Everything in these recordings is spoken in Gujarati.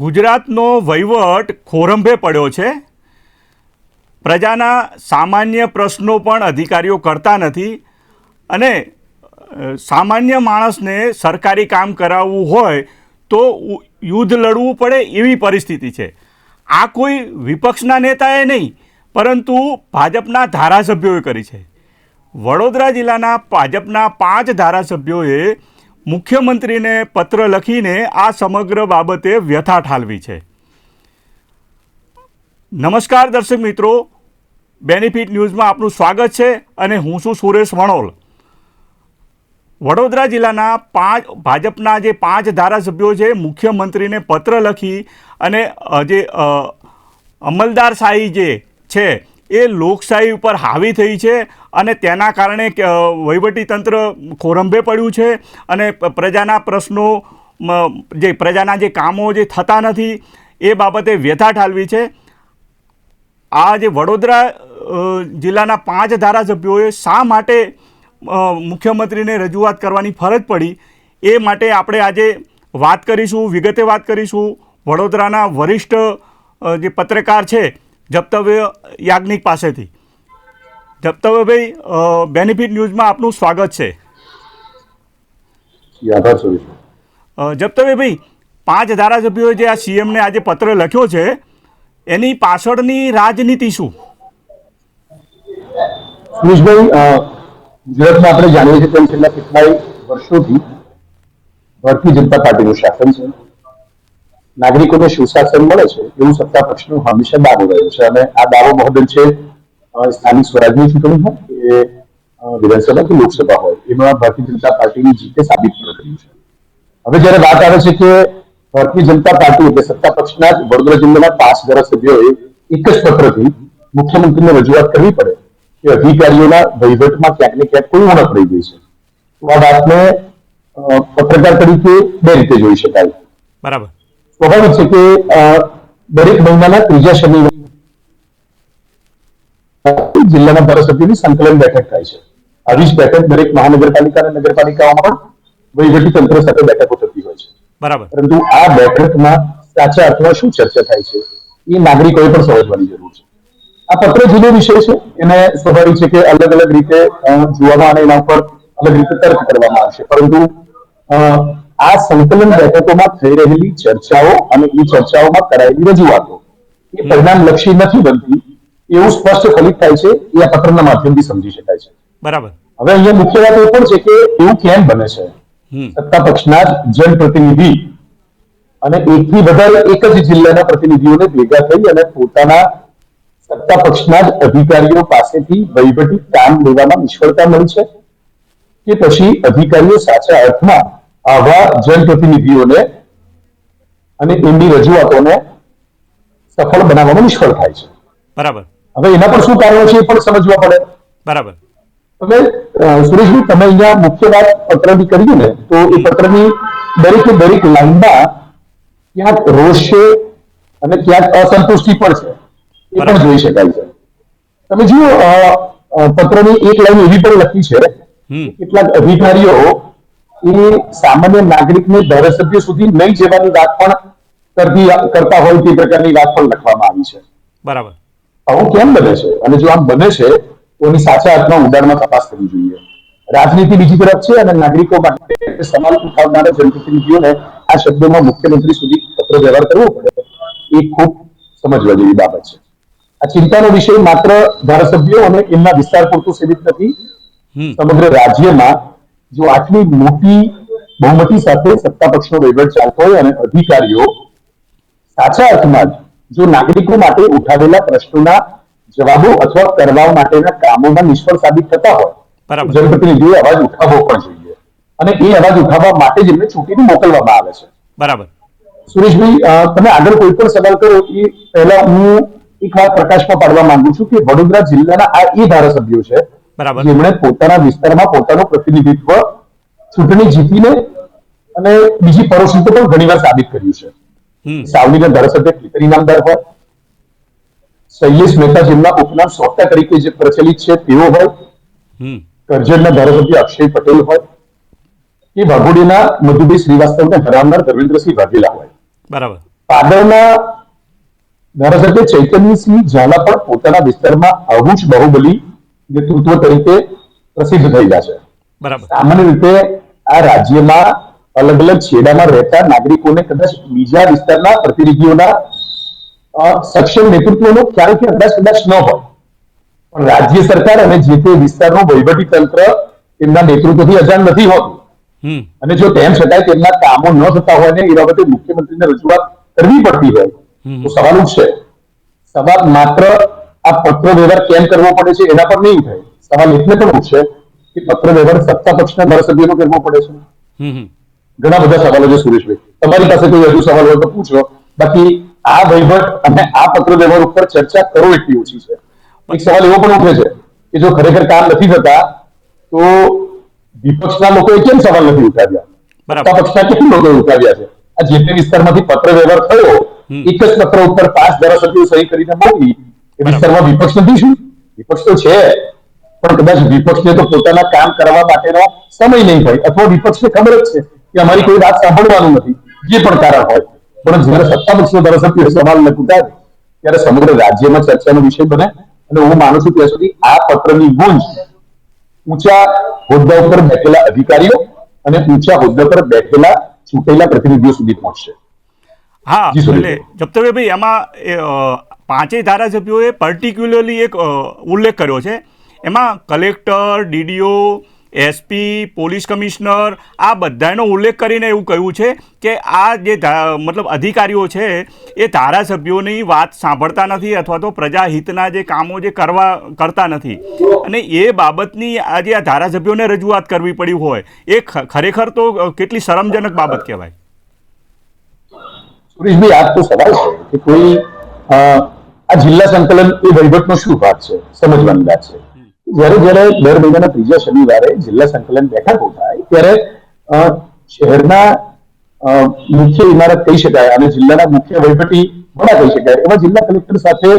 ગુજરાતનો વહીવટ ખોરંભે પડ્યો છે. પ્રજાના સામાન્ય પ્રશ્નો પણ અધિકારીઓ કરતા નથી અને સામાન્ય માણસને સરકારી કામ કરાવવું હોય તો યુદ્ધ લડવું પડે એવી પરિસ્થિતિ છે. આ કોઈ વિપક્ષના નેતાએ નહીં, પરંતુ ભાજપના ધારાસભ્યોએ કરી છે. વડોદરા જિલ્લાના ભાજપના પાંચ ધારાસભ્યોએ મુખ્યમંત્રીને પત્ર લખીને આ સમગ્ર બાબતે વ્યથા ઠાલવી છે. નમસ્કાર દર્શક મિત્રો. બેનિફિટ ન્યૂઝમાં આપનું સ્વાગત છે અને હું છું સુરેશ વણોલ. વડોદરા જિલ્લાના પાંચ, ભાજપના જે પાંચ ધારાસભ્યો છે, મુખ્યમંત્રીને પત્ર લખી અને જે અમલદારશાહી જે છે એ લોકશાહી ઉપર હાવી થઈ છે અને તેના કારણે વહીવટીતંત્ર ખોરંભે પડ્યું છે અને પ્રજાના પ્રશ્નો જે પ્રજાના જે કામો જે થતા નથી, એ બાબતે વ્યથા ઠાલવી છે. આ જે વડોદરા જિલ્લાના પાંચ ધારાસભ્યોએ શા માટે મુખ્યમંત્રીને રજૂઆત કરવાની ફરજ પડી, એ માટે આપણે આજે વાત કરીશું, વિગતે વાત કરીશું. વડોદરાના વરિષ્ઠ જે પત્રકાર છે જપ્તવ્ય યાજ્ઞિક પાસેથી. જપ્તવ્યભાઈ ભાઈ બેનિફિટ ન્યૂઝમાં આપનું સ્વાગત છે. જપ્તવ્ય ભાઈ જપ્તવ્યભાઈ પાંચ ધારાસભ્યોએ જે આ સીએમને આજે પત્ર લખ્યો છે એની પાછળની રાજનીતિ શું? સુરેશભાઈ ગુજરાતમાં આપણે જાણીએ છીએ તેમ છેલ્લા કેટલાય વર્ષોથી ભારતીય જનતા પાર્ટીનું શાસન છે. નાગરિકોને સુશાસન મળે છે એવું સત્તા પક્ષનો હંમેશા દાવો રહ્યો છે. અને આ દાવો મહોદય છે સ્થાનિક સ્વરાજની ચૂંટણી હોય કે વિધાનસભા કે લોકસભા હોય, એમાં ભારતીય જનતા પાર્ટીની જીતે સાબિત કર્યું છે. હવે જ્યારે વાત આવે છે કે ભારતીય જનતા પાર્ટી એટલે સત્તા પક્ષના વડોદરા જિલ્લાના પાંચ ધારાસભ્યોએ એક જ પત્રથી મુખ્યમંત્રીને રજૂઆત કરવી પડે કે અધિકારીઓના વહીવટમાં ક્યાંક ને ક્યાંક કોઈ ઉણપ રહી ગઈ છે. તો આ વાતને પત્રકાર તરીકે બે રીતે જોઈ શકાય. બરાબર. સ્વાભાવિક છે કે દરેક મહિનાના ત્રીજા શનિવારે જિલ્લાના ધારાસભ્યોની સંકલન બેઠક થાય છે. આવી જ બેઠક દરેક મહાનગરપાલિકા અને નગરપાલિકાઓમાં વહીવટી તંત્ર સાથે બેઠકો થતી હોય છે. બરાબર. પરંતુ આ બેઠકમાં સાચા અર્થમાં શું ચર્ચા થાય છે એ નાગરિકોએ પણ સમજવાની જરૂર છે. આ પત્ર જુદો વિષય છે. એને સ્વાભાવિક છે કે અલગ અલગ રીતે જોવામાં અને એના ઉપર અલગ રીતે તર્ક કરવામાં આવશે. પરંતુ આ સંકલન બેઠકોમાં થઈ રહેલી ચર્ચાઓ અને એ ચર્ચાઓમાં કરાયેલી રજૂઆતો. એ પરિણામલક્ષી નથી બનતી. એવું સ્પષ્ટ ફલિત થાય છે. એ આ પત્રના માધ્યમથી સમજી શકાય છે. બરાબર. હવે અહીંયા મુખ્ય વાત એ પણ છે કે એવું કેમ બને છે? સત્તા પક્ષના જનપ્રતિનિધિ અને એકથી વધારે એક જ જિલ્લાના પ્રતિનિધિઓને ભેગા થઈ અને પોતાના સત્તા પક્ષના જ અધિકારીઓ પાસેથી વહીવટી કામ લેવામાં નિષ્ફળતા મળી છે કે પછી અધિકારીઓ સાચા અર્થમાં આવા જનપ્રતિનિધિઓને અને એમની રજૂઆતોને સફળ બનાવવામાં નિષ્ફળ થાય છે. બરાબર. હવે એના પર શું કારણો છે એ પણ સમજવા પડે. બરાબર. હવે સુરેશભાઈ તમે અહીંયા મુખ્ય વાત પત્રની કરી ને તો એ પત્રની દરેકે દરેક લાઈનમાં ક્યાંક રોષ છે અને ક્યાંક અસંતુષ્ટિ પણ છે. એ પણ જોઈ શકાય છે. તમે જુઓ પત્રની એક લાઈન એવી પણ લખી છે કેટલાક અધિકારીઓ એ સામાન્ય નાગરિકને ધારાસભ્ય સુધી નહીં જવાની વાત પણ કરતી કરતા હોય તે પ્રકારની વાત પણ લખવામાં આવી છે. બરાબર. આવું કેમ બને છે? અને જો આમ બને છે તો એની સાચા અર્થમાં ઊંડાણમાં તપાસ કરવી જોઈએ. રાજનીતિ બીજી તરફ છે અને નાગરિકો માટે સવાલ ઉઠાવનારા જનપ્રતિનિધિઓને આ શબ્દોમાં મુખ્યમંત્રી સુધી પત્ર વ્યવહાર કરવો પડે એ ખૂબ સમજવા જેવી બાબત છે. આ ચિંતાનો વિષય માત્ર ધારાસભ્યો અને એમના વિસ્તાર પૂરતું સીમિત નથી. સમગ્ર રાજ્યમાં જો આટલી મોટી બહુમતી સાથે સત્તા પક્ષનો વહીવટ ચાલતો હોય અને અધિકારીઓ સાચા અર્થમાં જ નાગરિકો માટે ઉઠાવેલા પ્રશ્નોના જવાબો અથવા કરવા માટેના કામોમાં નિષ્ફળ સાબિત થતા હોય. જનપ્રતિનિધિઓએ અવાજ ઉઠાવવો પણ જોઈએ. અને એ અવાજ ઉઠાવવા માટે જ એમને ચૂંટીને મોકલવામાં આવે છે. બરાબર. સુરેશભાઈ તમે આગળ કોઈ પણ સવાલ કરો એ પહેલા હું એક વાત પ્રકાશમાં પાડવા માંગુ છું કે વડોદરા જિલ્લાના આ એ ધારાસભ્યો છે બરાબર. જેમણે પોતાના વિસ્તારમાં પોતાનું પ્રતિનિધિત્વ ચૂંટણી જીતીને અને બીજી પરોક્ષ પણ ઘણીવાર સાબિત કર્યું છે. સાવલીના ધારાસભ્ય કેતરી ઇનામદાર હોય શૈલેષ મહેતા જેમના ઉપનામ સોફ્ટા તરીકે જે પ્રચલિત છે તેઓ હોય કરજણના ધારાસભ્ય અક્ષય પટેલ હોય કે વાઘોડીના મધુભાઈ શ્રીવાસ્તવને હરાવનાર ધર્મેન્દ્રસિંહ વાઘેલા હોય. બરાબર. પાદરના ધારાસભ્ય ચૈતન્યસિંહ ઝાલા પણ પોતાના વિસ્તારમાં આવું જ બાહુબલી નેતૃત્વ તરીકે પ્રસિદ્ધ થઈ ગયા છે. સામાન્ય રીતે આ રાજ્યમાં અલગ અલગ છેડામાં રહેતા નાગરિકોને કદાચ બીજા વિસ્તારના પ્રતિનિધિઓના સક્ષમ નેતૃત્વનો ખ્યાલ કે કદાચ કદાચ ન હોય. પણ રાજ્ય સરકાર અને જે તે વિસ્તારનું વહીવટી તંત્ર તેમના નેતૃત્વથી અજાણ નથી હોતું. અને જો તેમ છતાંય તેમના કામો ન થતા હોય ને એ બાબતે મુખ્યમંત્રીને રજૂઆત કરવી પડતી હોય તો સવાલ ઉઠશે. સવાલ માત્ર આ પત્ર વ્યવહાર કેમ કરવો પડે છે એના પર નહીં થાય. સવાલ એટલે પણ ઉઠશે કે પત્ર વ્યવહાર સત્તા પક્ષના ધારાસભ્યનો કરવો પડે છે. ઘણા બધા સવાલો છે સુરેશભાઈ. તમારી પાસે કોઈ વધુ સવાલ હોય તો પૂછો. બાકી આ વહીવટ અને આ પત્ર વ્યવહાર ઉપર ચર્ચા કરો એટલી ઓછી છે. એક સવાલ એવો પણ ઉઠે છે કે જો ખરેખર કામ નથી થતા તો વિપક્ષના લોકોએ કેમ સવાલ નથી ઉઠાવ્યા. સત્તા પક્ષના કેમ લોકોએ ઉઠાવ્યા છે? આ જે તે વિસ્તારમાંથી પત્ર વ્યવહાર થયો એક જ પત્ર ઉપર પાંચ ધારાસભ્યો સહી કરીને મોકલી એ વિસ્તારમાં વિપક્ષ નથી શું? વિપક્ષ તો છે. પણ કદાચ વિપક્ષને તો પોતાના કામ કરવા માટેનો સમય નહીં હોય અથવા વિપક્ષને ખબર જ છે કે અમારી કોઈ વાત સાંભળવાનું નથી જે પણ કારણ હોય. પણ જયારે સત્તા પક્ષનો ધારાસભ્ય સવાલ ન ત્યારે સમગ્ર રાજ્યમાં ચર્ચાનો વિષય બને અને હું માનું છું ત્યાં સુધી આ પત્રની ગુંજ ઊંચા હોદ્દા ઉપર બેઠેલા અધિકારીઓ અને ઊંચા હોદ્દા પર બેઠેલા ચૂંટેલા પ્રતિનિધિઓ સુધી પહોંચશે. હા એટલે એ, અ, પાંચેય ધારાસભ્યોએ પર્ટિક્યુલરલી એક ઉલ્લેખ કર્યો છે. એમાં collector, DDO, SP, police commissioner આ બધાનો ઉલ્લેખ કરીને એવું કહ્યું છે કે આ જે મતલબ અધિકારીઓ છે એ ધારાસભ્યોની વાત સાંભળતા નથી અથવા તો પ્રજાહિતના જે કામો જે કરવા, કરતા નથી. અને એ બાબતની આજે આ ધારાસભ્યોને રજૂઆત કરવી પડી હોય, એ ખરેખર તો કેટલી શરમજનક બાબત કહેવાય. સુરેશભાઈ આ તો સવાલ છે કે કોઈ આ જિલ્લા સંકલન એ વહીવટનો શું ભાગ છે? સમજવાની વાત છે. જ્યારે જ્યારે દર મહિનાના ત્રીજા શનિવારે જિલ્લા સંકલન બેઠકો થાય, ત્યારે શહેરના મુખ્ય ઇમારત કહી શકાય અને જિલ્લાના મુખ્ય વહીવટી વડા કહી શકાય, એવા જિલ્લા કલેક્ટર સાથે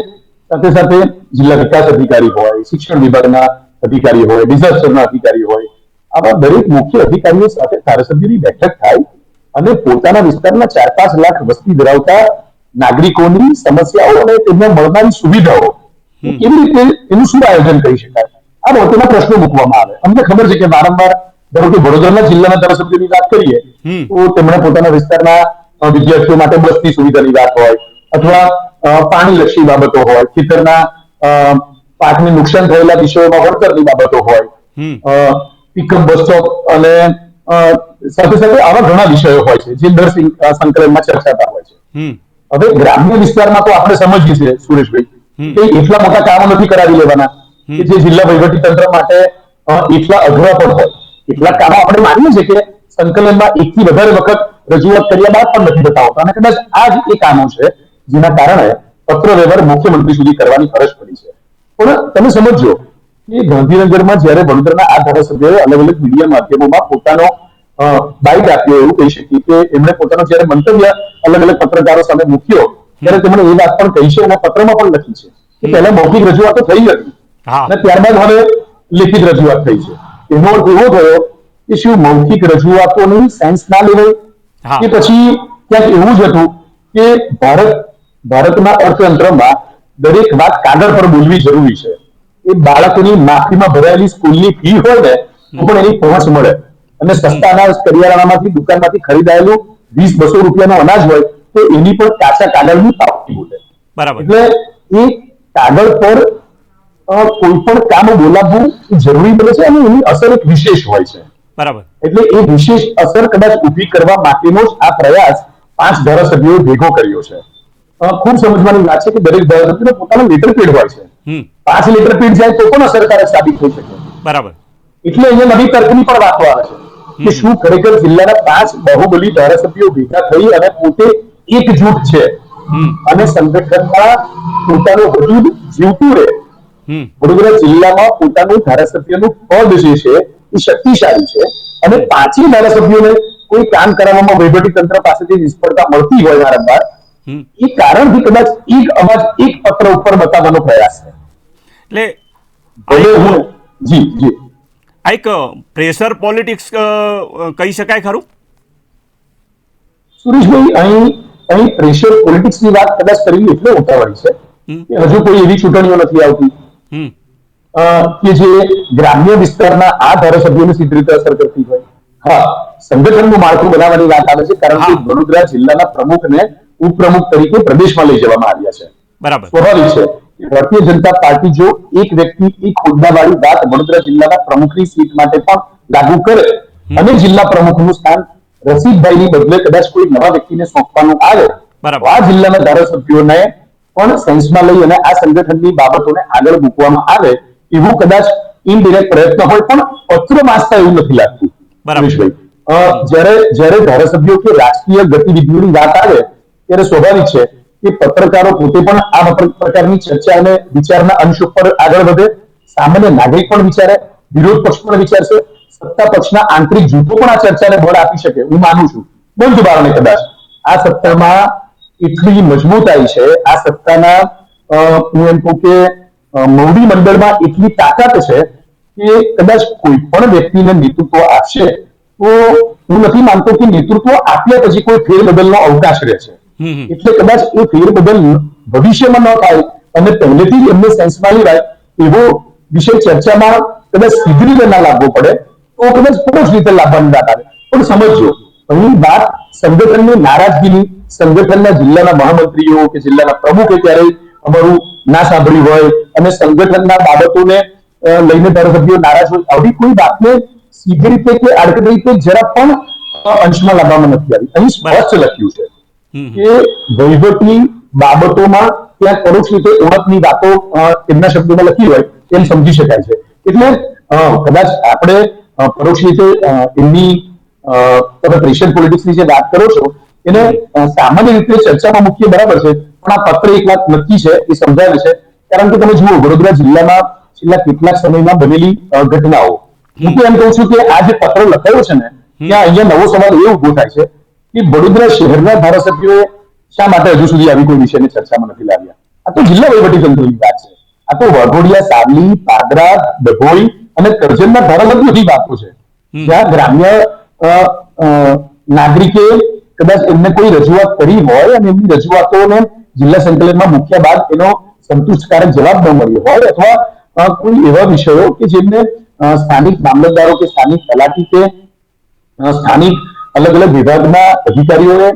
સાથે સાથે જિલ્લા વિકાસ અધિકારી હોય, શિક્ષણ વિભાગના અધિકારી હોય, ડિઝાસ્ટરના અધિકારી હોય, આવા દરેક મુખ્ય અધિકારીઓ સાથે ધારાસભ્યની બેઠક થાય અને પોતાના વિસ્તારના ચાર પાંચ લાખ વસ્તી ધરાવતા નાગરિકોની સમસ્યાઓ અને તેમને મળનારી સુવિધાઓ. કેવી રીતે એનું શું આયોજન કરી શકાય? આ બાબતના પ્રશ્નો મૂકવામાં આવે. અમને ખબર છે કે વારંવાર ધારો કે વડોદરાના જિલ્લાના ધારાસભ્યની વાત કરીએ તો તેમણે પોતાના વિસ્તારના વિદ્યાર્થીઓ માટે બસની સુવિધાની વાત હોય અથવા પાણીલક્ષી બાબતો હોય ખેતરના પાકને નુકસાન થયેલા વિષયોમાં વળતરની બાબતો હોય. પિકઅપ બસ સ્ટોપ અને સાથે સાથે આવા ઘણા વિષયો હોય છે જે દર સંકલનમાં ચર્ચાતા હોય છે. હવે ગ્રામ્ય વિસ્તારમાં તો આપણે સમજીએ છીએ સુરેશભાઈ કે એટલા મોટા કામો નથી કરાવી લેવાના કે જે જિલ્લા વહીવટી તંત્ર માટે એટલા અઘરા પણ હોય. એટલા કામો આપણે માનીએ છીએ કે સંકલનમાં એકથી વધારે વખત રજૂઆત કર્યા બાદ પણ નથી બતાવતા અને કદાચ આ જ એ કામો છે જેના કારણે પત્ર વ્યવહાર મુખ્યમંત્રી સુધી કરવાની ફરજ પડી છે. પણ તમે સમજો કે ગાંધીનગરમાં જ્યારે વડોદરાના આ ધારાસભ્યોએ અલગ અલગ મીડિયા માધ્યમોમાં પોતાનો બાઇટ આપ્યો એવું કહી શકીએ કે એમણે પોતાનો જયારે મંતવ્ય અલગ અલગ પત્રકારો સામે મૂક્યો ત્યારે તેમણે એ વાત પણ કહી છે એના પત્રમાં પણ લખી છે કે પહેલા મૌખિક રજૂઆતો થઈ હતી. અને ત્યારબાદ હવે લિખિત રજૂઆત થઈ છે. એનો અર્થ એવો થયો કે શું મૌખિક રજૂઆતોની સેન્સ ના લેવાય? કે પછી ક્યાંક એવું જ હતું કે ભારત ભારતના અર્થતંત્રમાં દરેક વાત કાગળ પર બોલવી જરૂરી છે. એ બાળકોની માફીમાં ભરાયેલી સ્કૂલની ફી હોય ને તો પણ એની પહોંચ મળે. અને સસ્તા અનાજ કરિયાણામાંથી દુકાનમાંથી ખરીદાયેલું વીસ બસો રૂપિયાનું અનાજ હોય તો એની પણ કાચા કાગળની પાવતી બોલે બરાબર. એટલે એ કાગળ પર કોઈ પણ કામ બોલાવવું જરૂરી બને છે અને એની અસર એક વિશેષ હોય છે. બરાબર. એટલે એ વિશેષ અસર કદાચ ઊભી કરવા માટેનો જ આ પ્રયાસ પાંચ ધારાસભ્યોએ ભેગો કર્યો છે. ખૂબ સમજવાની વાત છે કે દરેક ધારાસભ્યનો પોતાનો લેટર પેડ હોય છે. પાંચ લેટર પેડ જાય તો પણ અસરકારક સાબિત થઈ શકે. બરાબર. એટલે અહીંયા નવી તર્કની પણ વાતો આવે છે. કે શું ખરેખર જિલ્લાના પાંચ બાહુબલી ધારાસભ્યો ભેગા થઈ અને પોતે એકજૂટ છે? અને સંગઠનમાં પોતાનું વજૂદ જીવતું રહે. વડોદરા જિલ્લામાં પોતાનું ધારાસભ્યનું પદ જે છે એ શક્તિશાળી છે. અને પાંચેય ધારાસભ્યોને કોઈ કામ કરાવવામાં વહીવટી તંત્ર પાસેથી નિષ્ફળતા મળતી હોય વારંવાર એ કારણથી કદાચ એક અવાજ એક પત્ર ઉપર બતાવવાનો પ્રયાસ છે. એટલે ભલે હું જી જી. આ એક પ્રેશર પોલિટિક્સ કહી શકાય ખરું? સુરેશભાઈ અહીં અહીં પ્રેશર પોલિટિક્સની વાત કદાચ કરવી એટલે ઉતાવળી છે કે હજુ કોઈ એવી ચૂંટણીઓ નથી આવતી. કે જે ગ્રામ્ય વિસ્તારના આ ધારાસભ્યોને સીધી રીતે અસર કરતી હોય. હા સંગઠનનું માળખું બનાવવાની વાત આવે છે કારણ કે વડોદરા જિલ્લાના પ્રમુખને ઉપપ્રમુખ તરીકે પ્રદેશમાં લઈ જવામાં આવ્યા છે. બરાબર. સ્વાભાવિક છે. ભારતીય જનતા પાર્ટી જો એક વ્યક્તિ એક હોદ્દાવાળી વાત વડોદરા જિલ્લાના પ્રમુખની સીટ માટે પણ લાગુ કરે અને જિલ્લા પ્રમુખનું સ્થાન રસીદભાઈની બદલે કદાચ કોઈ નવા વ્યક્તિને સોંપવાનું આવે બરાબર. આ જિલ્લાના ધારાસભ્યોને પણ સેન્સમાં લઈ અને આ સંગઠનની બાબતોને આગળ મૂકવામાં આવે એવું કદાચ ઇનડિરેક્ટ પ્રયત્ન હોય પણ પત્ર વાંચતા એવું નથી લાગતું. રમેશભાઈ જ્યારે જ્યારે ધારાસભ્યો કે રાજકીય ગતિવિધિઓની વાત આવે ત્યારે સ્વાભાવિક છે કે પત્રકારો પોતે પણ આ પ્રકારની ચર્ચા અને વિચારના અંશ ઉપર આગળ વધે. સામાન્ય નાગરિક પણ વિચારે, વિરોધ પક્ષ પણ વિચારશે, સત્તા પક્ષના આંતરિક જૂથો પણ આ ચર્ચાને બળ આપી શકે હું માનું છું. બંધ બારણે કદાચ. આ સત્તામાં એટલી મજબૂતાઈ છે, આ સત્તાના હું એમ કહું કે મોવડી મંડળમાં એટલી તાકાત છે કે કદાચ કોઈ પણ વ્યક્તિને નેતૃત્વ આપશે તો હું નથી માનતો કે નેતૃત્વ આપ્યા પછી કોઈ ફેરબદલનો અવકાશ રહે છે. એટલે કદાચ એ ફેરબદલ ભવિષ્યમાં ન થાય અને પહેલેથી એમને સેન્સમાં લેવાય એવો વિષય ચર્ચામાં કદાચ સીધી રીતે ના લાગવો પડે તો કદાચ પરોક્ષ રીતે લાવવાની વાત આવે. પણ સમજજો, અહીં વાત સંગઠનની નારાજગીની, સંગઠનના જિલ્લાના મહામંત્રીઓ કે જિલ્લાના પ્રમુખે ક્યારેય અમારું ના સાંભળ્યું હોય અને સંગઠનના બાબતોને લઈને ધારાસભ્યો નારાજ હોય, આવી કોઈ વાતને સીધી રીતે કે આડકડી રીતે જરા પણ અંશમાં લાવવામાં નથી આવી. અહીં સ્પષ્ટ લખ્યું છે. કે વહીવટી બાબતોમાં ત્યાં પરોક્ષ રીતે ઓળખની વાતો એમના શબ્દોમાં લખી હોય એમ સમજી શકાય છે. એટલે કદાચ આપણે પરોક્ષ રીતે એમની તમે પ્રેશર પોલિટિક્સની જે વાત કરો છો એને સામાન્ય રીતે ચર્ચામાં મુખ્ય બરાબર છે પણ આ પત્ર એક વાત નક્કી છે એ સમજાવે છે. કારણ કે તમે જુઓ વડોદરા જિલ્લામાં છેલ્લા કેટલાક સમયમાં બનેલી ઘટનાઓ. હું તો એમ કહું છું કે આ જે પત્ર લખાયો છે ને ત્યાં અહીંયા નવો સવાલ એ ઊભો થાય છે. કે વડોદરા શહેરના ધારાસભ્યો શા માટે હજુ સુધી આવી કોઈ વિષયની ચર્ચામાં નથી લાવ્યા? આ તો જિલ્લા વહીવટીતંત્રની વાત છે. આ તો વાઘોડિયા સાવલી પાદરા ડભોઈ અને કરજણના ધારાસભ્યોની વાતો છે. જ્યાં ગ્રામ્ય નાગરિકે કદાચ એમને કોઈ રજૂઆત કરી હોય અને એમની રજૂઆતોને જિલ્લા સંકલનમાં મૂક્યા બાદ એનો સંતુષ્ટકારક જવાબ ન મળ્યો હોય અથવા કોઈ એવા વિષયો કે જેમને સ્થાનિક મામલતદારો કે સ્થાનિક તલાટી કે સ્થાનિક અલગ અલગ વિભાગના અધિકારીઓએ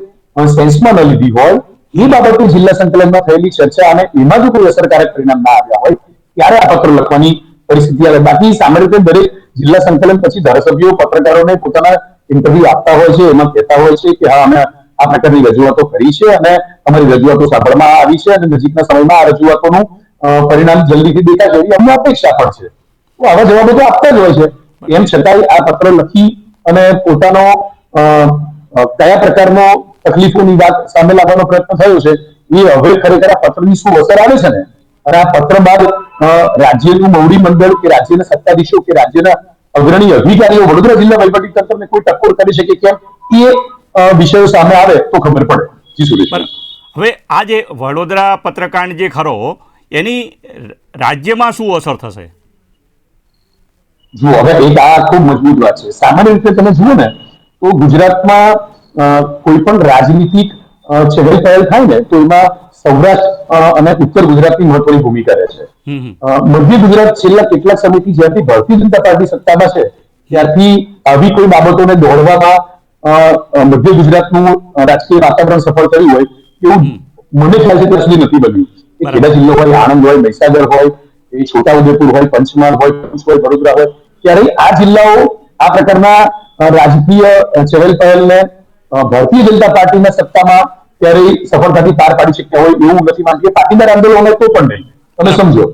સેન્સમાં ન લીધી હોય. એ બાબતે જિલ્લા સંકલનમાં થયેલી ચર્ચા અને એમાં જો કોઈ અસરકારક પરિણામ ના આવ્યા હોય, ત્યારે આ પત્ર લખવાની પરિસ્થિતિ આવે. બાકી સામાન્ય રીતે દરેક જિલ્લા સંકલન પછી ધારાસભ્યો, પત્રકારોને પોતાના ઇન્ટરવ્યુ આપતા હોય છે, એમાં કહેતા હોય છે કે હા, અમે આ પ્રકારની રજૂઆતો કરી છે અને અમારી રજૂઆતો સાંભળવામાં આવી છે અને નજીકના સમયમાં આ રજૂઆતોનું પરિણામ જલ્દીથી દેખાશે એવી અમને અપેક્ષા પણ છે. તો આવા જવાબો તો આપતા જ હોય છે. એમ છતાંય આ પત્ર લખી અને પોતાનો કયા પ્રકારનો તકલીફોની વાત સામે લાવવાનો પ્રયત્ન થયો છે એ હવે ખરેખર આ પત્રની શું અસર આવે છે ને? અને આ પત્ર બાદ રાજ્યનું મવડી મંડળ કે રાજ્યના સત્તાધીશો કે રાજ્યના અગ્રણી અધિકારીઓ વડોદરા જિલ્લા વહીવટી તંત્રને કોઈ ટક્કોર કરી શકે કેમ? એ વિષયો સામે આવે તો ખબર પડે. જી સુરેશ. હવે આ જે વડોદરા પત્રકાંડ જે ખરો એની રાજ્યમાં શું અસર થશે? જુઓ હવે એક આ ખૂબ મજબૂત વાત છે. સામાન્ય રીતે તમે જુઓ ને તો ગુજરાતમાં કોઈ પણ રાજનીતિક ચહેલ પહેલ થાય ને તો એમાં સૌરાષ્ટ્ર અને ઉત્તર ગુજરાતની મહત્વની ભૂમિકા રહે છે. મધ્ય ગુજરાત છેલ્લા કેટલાક સમયથી જ્યારથી ભારતીય જનતા પાર્ટી સત્તામાં છે ત્યારથી આવી કોઈ બાબતોને દોડવામાં મધ્ય ગુજરાતનું રાજકીય વાતાવરણ સફળ થયું હોય એવું મને ખ્યાલ છે ત્યાં સુધી નથી બન્યું. એ. ખેડા જિલ્લો હોય આણંદ હોય મહીસાગર હોય એ છોટાઉદેપુર હોય પંચમહાલ હોય ભરૂચ હોય વડોદરા હોય ત્યારે આ જિલ્લાઓ આ પ્રકારના રાજકીય ચહેલ પહેલને ભારતીય જનતા પાર્ટીના સત્તામાં ક્યારેય સફળતાથી પાર પાડી શક્યા હોય એવું નથી માનતી. પાટીદાર આંદોલન તો પણ નહીં. તમે સમજો.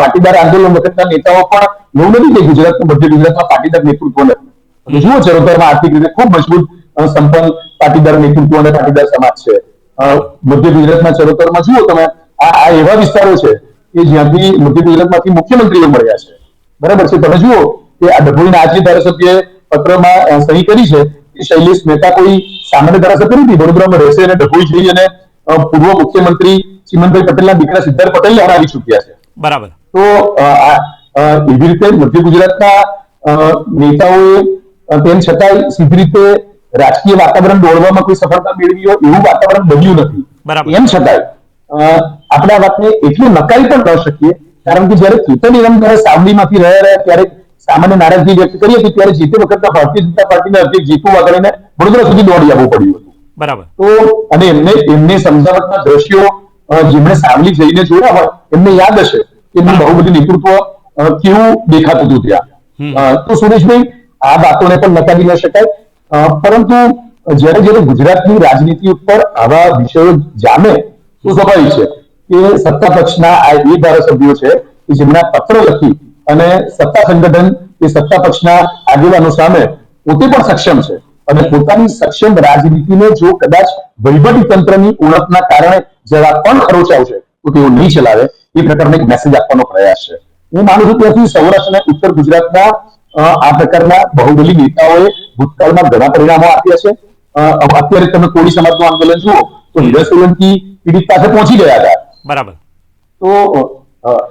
પાટીદાર આંદોલન વખતના નેતાઓ પણ એવું નથી કે ગુજરાતમાં મધ્ય ગુજરાતમાં પાટીદાર નેતૃત્વ નથી. જુઓ, ચરોતરમાં આર્થિક રીતે ખૂબ મજબૂત સંપન્ન પાટીદાર નેતૃત્વ અને પાટીદાર સમાજ છે. મધ્ય ગુજરાતના ચરોતરમાં જુઓ તમે આ એવા વિસ્તારો છે કે જ્યાંથી મધ્ય ગુજરાતમાંથી મુખ્યમંત્રીઓ મળ્યા છે. બરાબર છે? તમે જુઓ કે આ ડભોઈના આજે ધારાસભ્યએ પત્રમાં સહી કરી છે કે શૈલેષ મહેતા કોઈ સામાન્ય ધારાસભ્ય નથી. વડોદરામાં રહેશે અને ડભોઈ જઈ અને પૂર્વ મુખ્યમંત્રી ચિમનભાઈ પટેલના દીકરા સિદ્ધાર્થ પટેલને હરાવી ચૂક્યા છે. બરાબર. તો એવી રીતે મધ્ય ગુજરાતના નેતાઓએ તેમ છતાંય સીધી રીતે રાજકીય વાતાવરણ દોડવામાં કોઈ સફળતા મેળવી હોય એવું વાતાવરણ બન્યું નથી. એમ છતાંય આપણે આ વાતને એટલી નકારી પણ ન શકીએ કારણ કે જ્યારે કેતન જયારે સાવલીમાંથી રહ્યા રહ્યા ત્યારે સામાન્ય નારાજગી વ્યક્ત કરી હતી ત્યારે જે તે વખતના ભારતીય જનતા પાર્ટીના અધ્યક્ષ જીતુ વાઘાણીને વડોદરા સુધી દોડી આવવું પડ્યું હતું. બરાબર. તો અને એમને એમને સમજાવટના દ્રશ્યો જેમણે સાવલી જઈને જોયા હોય એમને યાદ હશે કે એમનું બહુ બધું નેતૃત્વ કેવું દેખાતું હતું ત્યાં. તો સુરેશભાઈ આ વાતોને પણ નકારી ન શકાય. પરંતુ જ્યારે જ્યારે ગુજરાતની રાજનીતિ ઉપર આવા વિષયો જામે તો સ્વાભાવિક છે કે સત્તા પક્ષના આ એ ધારાસભ્યો છે કે જેમના પત્ર લખી અને સત્તા સંગઠન એ સત્તા પક્ષના આગેવાનો સામે પોતે પણ સક્ષમ છે. અને પોતાની સક્ષમ રાજનીતિને જો કદાચ વહીવટી તંત્રની ઉણપના કારણે જરા પણ ખરોચાવશે તો તેઓ નહીં ચલાવે. એ પ્રકારનો એક મેસેજ આપવાનો પ્રયાસ છે. હું માનું છું ત્યાંથી સૌરાષ્ટ્ર અને ઉત્તર ગુજરાતના આ પ્રકારના બહુબલી નેતાઓએ ભૂતકાળમાં ઘણા પરિણામો આપ્યા છે. અત્યારે તમે કોળી સમાજનું આંદોલન જુઓ તો હીરા સોલંકી પીડિત પાસે પહોંચી ગયા હતા. બરાબર. તો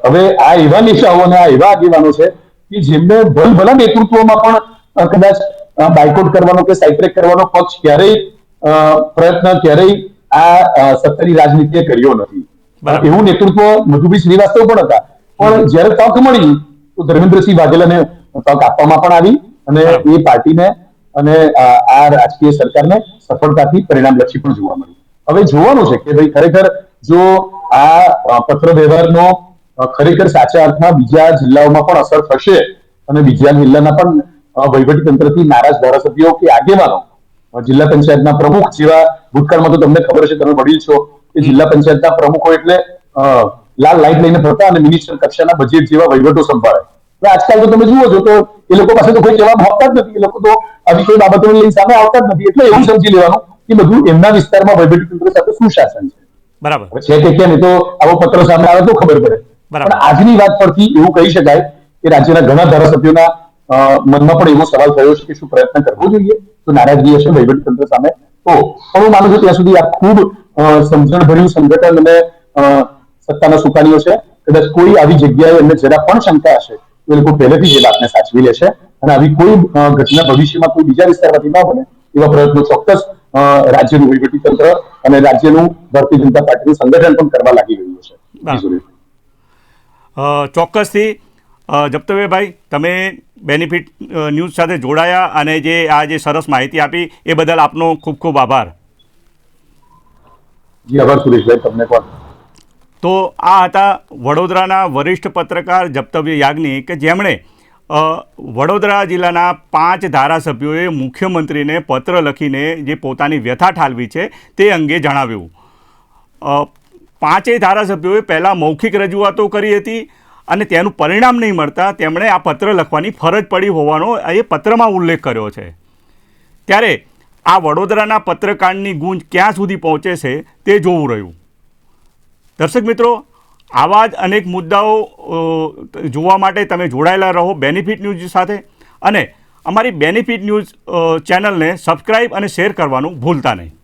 હવે આ એવા નેતાઓ અને આ એવા આગેવાનો છે કે જેમને ભલભલા નેતૃત્વમાં પણ કદાચ બાયકોટ કરવાનો કે સાઇટ્રેક કરવાનો પક્ષ ક્યારેય પ્રયત્ન ક્યારેય આ સત્તાની રાજનીતિએ કર્યો નથી. એવું નેતૃત્વ મધુભાઈ શ્રીવાસ્તવ પણ હતા. પણ જ્યારે તક મળી તો ધર્મેન્દ્રસિંહ વાઘેલાને તક આપવામાં પણ આવી અને એ પાર્ટીને અને આ રાજકીય સરકારને સફળતાથી પરિણામલક્ષી પણ જોવા મળ્યું. હવે જોવાનું છે કે ભાઈ ખરેખર જો આ પત્ર વ્યવહારનો ખરેખર સાચા અર્થમાં બીજા જિલ્લાઓમાં પણ અસર થશે અને બીજા જિલ્લાના પણ અ, વહીવટી તંત્રથી નારાજ ધારાસભ્યો કે આગેવાનો જિલ્લા પંચાયતના પ્રમુખ જેવા ભૂતકાળમાં તો તમને ખબર છે તમે વડીલ છો કે જિલ્લા પંચાયતના પ્રમુખો એટલે લાલ લાઈટ લઈને ફરતા અને મિનિસ્ટર કક્ષાના બજેટ જેવા વહીવટો સંભાળે. આજકાલ તો તમે જુઓ છો તો એ લોકો પાસે તો કોઈ જવાબ આપતા જ નથી એ લોકો તો આવી કોઈ બાબતોને લઈને સામે આવતા જ નથી એટલે એવું સમજી લેવાનું કે બધું એમના વિસ્તારમાં વહીવટી તંત્ર સાથે સુશાસન છે. બરાબર. છે કે કેમ એ તો આવો પત્ર સામે આવે તો ખબર પડે. પણ આજની વાત પરથી એવું કહી શકાય કે રાજ્યના ઘણા ધારાસભ્યોના મનમાં પણ એવો સવાલ થયો છે કે શું પ્રયત્ન કરવો જોઈએ? તો નારાજગી હશે વહીવટીતંત્ર સામે. તો પણ હું માનું છું ત્યાં સુધી આ ખૂબ સમજણભર્યું સંગઠન અને સત્તાના સુકાનીઓ છે. કદાચ કોઈ આવી જગ્યાએ એમને જરા પણ શંકા હશે તો એ લોકો પહેલેથી જ એ વાતને સાચવી લેશે અને આવી કોઈ ઘટના ભવિષ્યમાં કોઈ બીજા વિસ્તારમાંથી ન બને એવા પ્રયત્નો ચોક્કસ રાજ્યનું વહીવટી તંત્ર અને રાજ્યનું ભારતીય જનતા પાર્ટીનું સંગઠન પણ કરવા લાગી રહ્યું છે. ચોક્કસથી. જપ્તવ્યભાઈ જપ્તવેભાઈ તમે બેનિફિટ ન્યૂઝ સાથે જોડાયા અને જે આ જે સરસ માહિતી આપી એ બદલ આપનો ખૂબ ખૂબ આભાર. જી આભાર સુરેશભાઈ તમને પણ. તો આ હતા વડોદરાના વરિષ્ઠ પત્રકાર જપ્તવ્ય યાજ્ઞિક કે જેમણે વડોદરા જિલ્લાના પાંચ ધારાસભ્યોએ મુખ્યમંત્રીને પત્ર લખીને જે પોતાની વ્યથા ઠાલવી છે તે અંગે જણાવ્યું. પાંચેય ધારાસભ્યોએ પહેલાં મૌખિક રજૂઆતો કરી હતી અને તેનું પરિણામ નહીં મળતા તેમણે આ પત્ર લખવાની ફરજ પડી હોવાનો એ પત્રમાં ઉલ્લેખ કર્યો છે. ત્યારે આ વડોદરાના પત્રકાંડની ગુંજ ક્યાં સુધી પહોંચે છે તે જોવું રહ્યું. દર્શક મિત્રો, આવા જ અનેક મુદ્દાઓ જોવા માટે તમે જોડાયેલા રહો બેનિફિટ ન્યૂઝ સાથે અને અમારી બેનિફિટ ન્યૂઝ ચેનલને સબસ્ક્રાઈબ અને શેર કરવાનું ભૂલતા નહીં.